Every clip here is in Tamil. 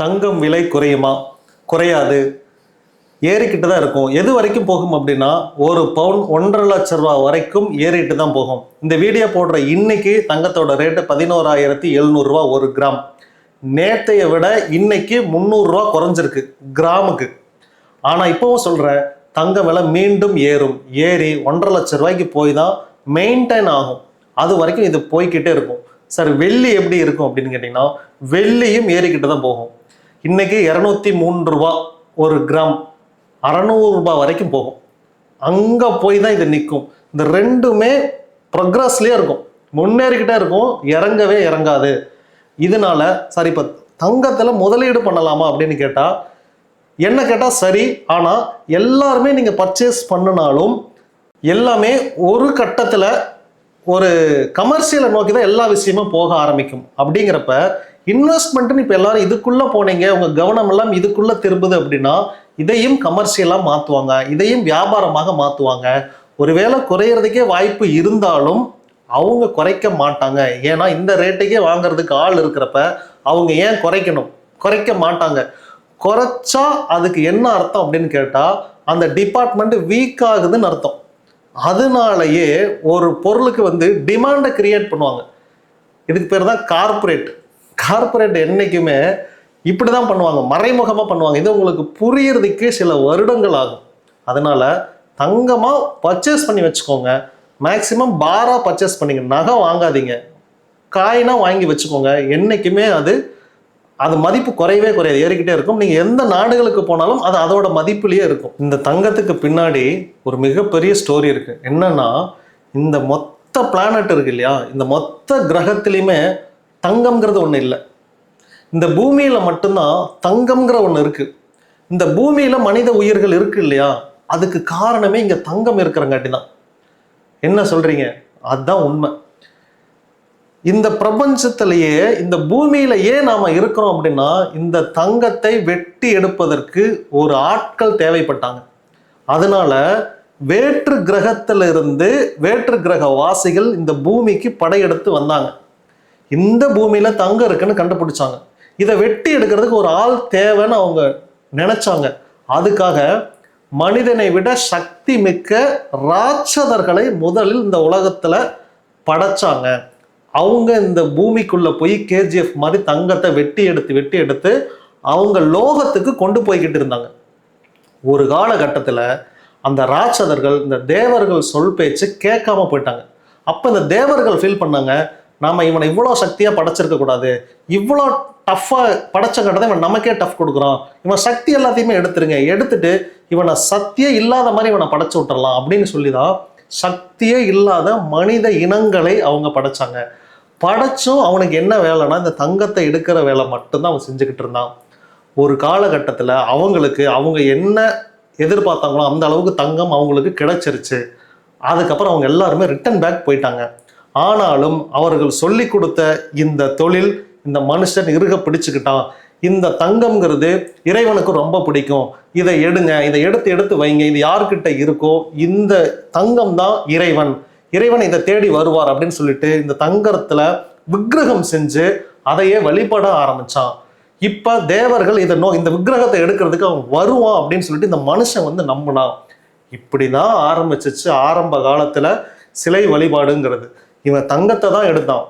தங்கம் விலை குறையுமா? குறையாது. ஏறிக்கிட்டு தான் இருக்கும். எது வரைக்கும் போகும் அப்படின்னா ஒரு பவுன் ஒன்றரை லட்ச ரூபா வரைக்கும் ஏறிட்டு தான் போகும். இந்த வீடியோ போடுற இன்னைக்கு தங்கத்தோட ரேட்டு பதினோராயிரத்தி எழுநூறுவா ஒரு கிராம். நேத்தைய விட இன்னைக்கு முந்நூறுரூவா குறைஞ்சிருக்கு கிராமுக்கு. ஆனால் இப்போவும் சொல்கிறேன் தங்க விலை மீண்டும் ஏறும். ஏறி ஒன்றரை லட்ச ரூபாய்க்கு போய் தான் மெயின்டைன் ஆகும். அது வரைக்கும் இது போய்க்கிட்டே இருக்கும். சார் வெள்ளி எப்படி இருக்கும் அப்படின்னு கேட்டிங்கன்னா வெள்ளியும் ஏறிக்கிட்டு தான் போகும். இன்னைக்கு இரநூத்தி மூணு ரூபா ஒரு கிராம். அறநூறுரூபா வரைக்கும் போகும். அங்கே போய் தான் இது நிற்கும் இந்த ரெண்டுமே ப்ரொக்ரஸ்லேயே இருக்கும். முன்னேறிக்கிட்டே இருக்கும். இறங்கவே இறங்காது. இதனால சரி இப்போ தங்கத்தில் முதலீடு பண்ணலாமா அப்படின்னு கேட்டால் என்ன கேட்டால் சரி ஆனால் எல்லாருமே நீங்கள் பர்ச்சேஸ் பண்ணினாலும் எல்லாமே ஒரு கட்டத்தில் ஒரு கமர்ஷியலை நோக்கி தான் எல்லா விஷயமும் போக ஆரம்பிக்கும். அப்படிங்கிறப்ப இன்வெஸ்ட்மெண்ட்டுன்னு இப்போ எல்லாரும் இதுக்குள்ளே போனீங்க உங்கள் கவனம் எல்லாம் இதுக்குள்ளே திரும்புது அப்படின்னா இதையும் கமர்ஷியலாக மாற்றுவாங்க இதையும் வியாபாரமாக மாற்றுவாங்க ஒருவேளை குறையிறதுக்கே வாய்ப்பு இருந்தாலும் அவங்க குறைக்க மாட்டாங்க. ஏன்னா இந்த ரேட்டுக்கே வாங்குறதுக்கு ஆள் இருக்கிறப்ப அவங்க ஏன் குறைக்கணும்? குறைக்க மாட்டாங்க. குறைச்சா அதுக்கு என்ன அர்த்தம் அப்படின்னு கேட்டால் அந்த டிபார்ட்மெண்ட் வீக் ஆகுதுன்னு அர்த்தம். அதனாலயே ஒரு பொருளுக்கு வந்து டிமாண்டை கிரியேட் பண்ணுவாங்க. இதுக்கு பேர் தான் கார்ப்பரேட் கார்ப்பரேட் என்றைக்குமே இப்படி தான் பண்ணுவாங்க. மறைமுகமாக பண்ணுவாங்க. இது உங்களுக்கு புரியறதுக்கு சில வருடங்கள் ஆகும். அதனால தங்கமாக பர்ச்சேஸ் பண்ணி வச்சுக்கோங்க. மேக்ஸிமம் பாராக பர்ச்சேஸ் பண்ணிங்க நகை வாங்காதீங்க. காயினாக வாங்கி வச்சுக்கோங்க. என்றைக்குமே அது அது மதிப்பு குறையவே குறையாது. ஏறிக்கிட்டே இருக்கும். நீங்கள் எந்த நாடுகளுக்கு போனாலும் அது அதோட மதிப்புலேயே இருக்கும். இந்த தங்கத்துக்கு பின்னாடி ஒரு மிகப்பெரிய ஸ்டோரி இருக்கு. என்னன்னா இந்த மொத்த பிளானட் இருக்கு இல்லையா? இந்த மொத்த கிரகத்திலையுமே தங்கம்ங்கிறது ஒன்று இல்லை. இந்த பூமியில் மட்டும்தான் தங்கம்ங்கிற ஒன்று இருக்கு. இந்த பூமியில் மனித உயிர்கள் இருக்கு இல்லையா? அதுக்கு காரணமே இங்கே தங்கம் இருக்கிறங்காட்டி தான் என்ன சொல்றீங்க? அதுதான் உண்மை. இந்த பிரபஞ்சத்திலேயே இந்த பூமியில ஏன் நாம இருக்கிறோம் அப்படின்னா இந்த தங்கத்தை வெட்டி எடுப்பதற்கு ஒரு ஆட்கள் தேவைப்பட்டாங்க. அதனால வேற்று கிரகத்திலிருந்து வேற்று கிரக வாசிகள் இந்த பூமிக்கு படையெடுத்து வந்தாங்க. இந்த பூமியில தங்கம் இருக்குன்னு கண்டுபிடிச்சாங்க. இதை வெட்டி எடுக்கிறதுக்கு ஒரு ஆள் தேவைன்னு அவங்க நினைச்சாங்க. அதுக்காக மனிதனை விட சக்தி மிக்க ராட்சதர்களை முதலில் இந்த உலகத்துல படைச்சாங்க. அவங்க இந்த பூமிக்குள்ளே போய் கேஜிஎஃப் மாதிரி தங்கத்தை வெட்டி எடுத்து வெட்டி எடுத்து அவங்க லோகத்துக்கு கொண்டு போய்கிட்டு இருந்தாங்க. ஒரு காலகட்டத்தில் அந்த ராட்சதர்கள் இந்த தேவர்கள் சொல் பேச்சு கேட்காம போயிட்டாங்க. அப்போ இந்த தேவர்கள் ஃபீல் பண்ணாங்க நாம் இவனை இவ்வளோ சக்தியாக படைச்சிருக்க கூடாது. இவ்வளோ டஃப்பாக படைச்ச இவன் நமக்கே டஃப் கொடுக்குறான். இவன் சக்தி எல்லாத்தையுமே எடுத்துருங்க. எடுத்துட்டு இவனை சக்தியே இல்லாத மாதிரி இவனை படைச்சு விட்டுறலாம் அப்படின்னு சொல்லி தான் சக்தியே இல்லாத மனித இனங்களை அவங்க படைச்சாங்க. படைச்சும் அவனுக்கு என்ன வேலைன்னா இந்த தங்கத்தை எடுக்கிற வேலை மட்டும்தான் அவன் செஞ்சுக்கிட்டு இருந்தான். ஒரு காலகட்டத்தில் அவங்களுக்கு அவங்க என்ன எதிர்பார்த்தாங்களோ அந்த அளவுக்கு தங்கம் அவங்களுக்கு கிடைச்சிருச்சு. அதுக்கப்புறம் அவங்க எல்லாருமே ரிட்டன் பேக் போயிட்டாங்க. ஆனாலும் அவர்கள் சொல்லி கொடுத்த இந்த தொழில் இந்த மனுஷன் இருக பிடிச்சுக்கிட்டான். இந்த தங்கம்ங்கிறது இறைவனுக்கு ரொம்ப பிடிக்கும். இதை எடுங்க இதை எடுத்து எடுத்து வைங்க இது யார்கிட்ட இருக்கோ இந்த தங்கம் தான் இறைவன். இறைவன் இதை தேடி வருவார் அப்படின்னு சொல்லிட்டு இந்த தங்கரத்துல விக்கிரகம் செஞ்சு அதையே வழிபட ஆரம்பிச்சான். இப்ப தேவர்கள் இதை நோ இந்த விக்கிரகத்தை எடுக்கிறதுக்கு அவன் வருவான் அப்படின்னு சொல்லிட்டு இந்த மனுஷன் வந்து நம்பினான். இப்படிதான் ஆரம்பிச்சிச்சு ஆரம்ப காலத்துல சிலை வழிபாடுங்கிறது. இவன் தங்கத்தை தான் எடுத்தான்.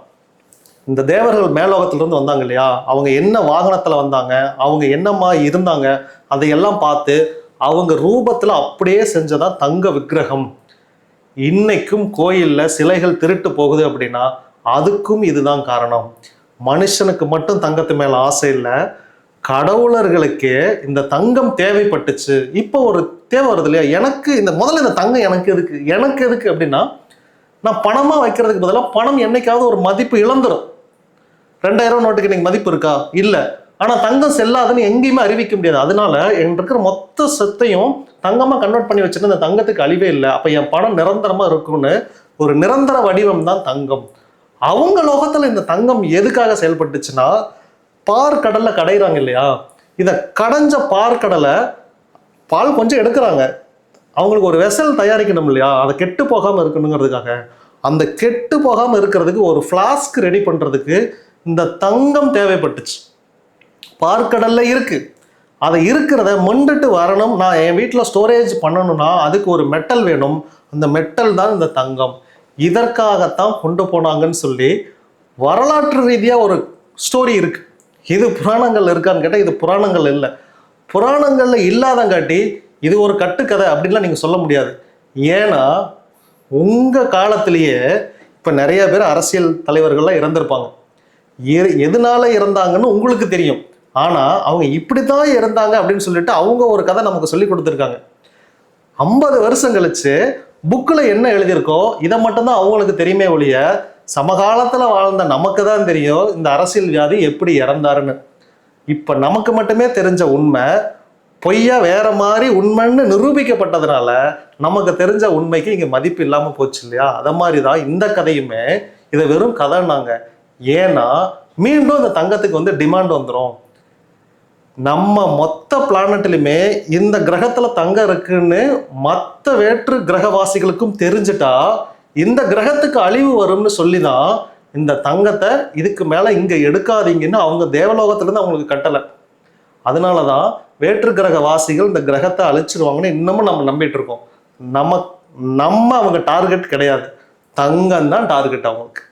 இந்த தேவர்கள் மேலோகத்திலிருந்து வந்தாங்க இல்லையா? அவங்க என்ன வாகனத்துல வந்தாங்க? அவங்க என்னமா இருந்தாங்க? அதையெல்லாம் பார்த்து அவங்க ரூபத்துல அப்படியே செஞ்சதான் தங்க விக்கிரகம். இன்னைக்கும் கோயிலில் சிலைகள் திருட்டு போகுது அப்படின்னா அதுக்கும் இதுதான் காரணம். மனுஷனுக்கு மட்டும் தங்கத்து மேலே ஆசை இல்லை. கடவுளர்களுக்கே இந்த தங்கம் தேவைப்பட்டுச்சு. இப்போ ஒரு தேவை வருது இல்லையா? எனக்கு இந்த முதல்ல இந்த தங்கம் எனக்கு எதுக்கு? எனக்கு எதுக்கு அப்படின்னா நான் பணமாக வைக்கிறதுக்கு பதிலாக பணம் என்னைக்காவது ஒரு மதிப்பு இழந்துடும் ரெண்டாயிரம் நோட்டுக்கு இன்னைக்கு மதிப்பு இருக்கா? இல்லை. ஆனால் தங்கம் செல்லாதுன்னு எங்கேயுமே அறிவிக்க முடியாது. அதனால என் இருக்கிற மொத்த சொத்தையும் தங்கமாக கன்வெர்ட் பண்ணி வச்சுட்டு அந்த தங்கத்துக்கு அழிவே இல்லை. அப்போ என் பணம் நிரந்தரமாக இருக்கும்னு ஒரு நிரந்தர வடிவம் தான் தங்கம். அவங்க லோகத்தில் இந்த தங்கம் எதுக்காக செயல்பட்டுச்சுன்னா பார்க்கடல்ல கடைகிறாங்க இல்லையா? இதை கடைஞ்ச பார்க்கடலை பால் கொஞ்சம் எடுக்கிறாங்க. அவங்களுக்கு ஒரு வெசல் தயாரிக்கணும் இல்லையா? அதை கெட்டு போகாமல் இருக்கணுங்கிறதுக்காக. அந்த கெட்டு போகாமல் இருக்கிறதுக்கு ஒரு ஃப்ளாஸ்க் ரெடி பண்ணுறதுக்கு இந்த தங்கம் தேவைப்பட்டுச்சு. பார்க்கடல்ல இருக்கு. அதை இருக்கிறத மண்டுட்டு வரணும். நான் என் வீட்டில் ஸ்டோரேஜ் பண்ணணும்னா அதுக்கு ஒரு மெட்டல் வேணும். அந்த மெட்டல் தான் இந்த தங்கம். இதற்காகத்தான் கொண்டு போனாங்கன்னு சொல்லி வரலாற்று ரீதியாக ஒரு ஸ்டோரி இருக்கு. இது புராணங்கள் இருக்கான்னு கேட்டால் இது புராணங்கள் இல்லை. புராணங்களில் இல்லாதங்காட்டி இது ஒரு கட்டுக்கதை அப்படின்லாம் நீங்கள் சொல்ல முடியாது. ஏன்னா உங்கள் காலத்திலேயே இப்போ நிறைய பேர் அரசியல் தலைவர்கள்லாம் இறந்துருப்பாங்க. எ- எதனால இறந்தாங்கன்னு உங்களுக்கு தெரியும். ஆனால் அவங்க இப்படி தான் இருந்தாங்க அப்படின்னு சொல்லிட்டு அவங்க ஒரு கதை நமக்கு சொல்லி கொடுத்துருக்காங்க. ஐம்பது வருஷம் கழிச்சு புக்கில் என்ன எழுதியிருக்கோ இதை மட்டும்தான் அவங்களுக்கு தெரியுமே ஒழிய சமகாலத்தில் வாழ்ந்த நமக்கு தான் தெரியும் இந்த அரசியல் வியாதி எப்படி இறந்தாருன்னு. இப்போ நமக்கு மட்டுமே தெரிஞ்ச உண்மை பொய்யா வேற மாதிரி உண்மைன்னு நிரூபிக்கப்பட்டதுனால நமக்கு தெரிஞ்ச உண்மைக்கு இங்கே மதிப்பு இல்லாமல் போச்சு இல்லையா? அதை மாதிரி தான் இந்த கதையுமே இதை வெறும் கதைன்னாங்க. ஏன்னா மீண்டும் இந்த தங்கத்துக்கு வந்து டிமாண்ட் வந்துடும் நம்ம மொத்த பிளானட்லையுமே இந்த கிரகத்தில் தங்கம் இருக்குன்னு மற்ற வேற்று கிரகவாசிகளுக்கும் தெரிஞ்சிட்டா இந்த கிரகத்துக்கு அழிவு வரும்னு சொல்லி தான் இந்த தங்கத்தை இதுக்கு மேலே இங்கே எடுக்காதீங்கன்னு அவங்க தேவலோகத்துலேருந்து அவங்களுக்கு கட்டலை. அதனால தான் வேற்று கிரக வாசிகள் இந்த கிரகத்தை அழிச்சிருவாங்கன்னு இன்னமும் நம்ம நம்பிட்டு இருக்கோம். நம்ம நம்ம அவங்க டார்கெட் கிடையாது. தங்கம் தான் டார்கெட் அவங்களுக்கு.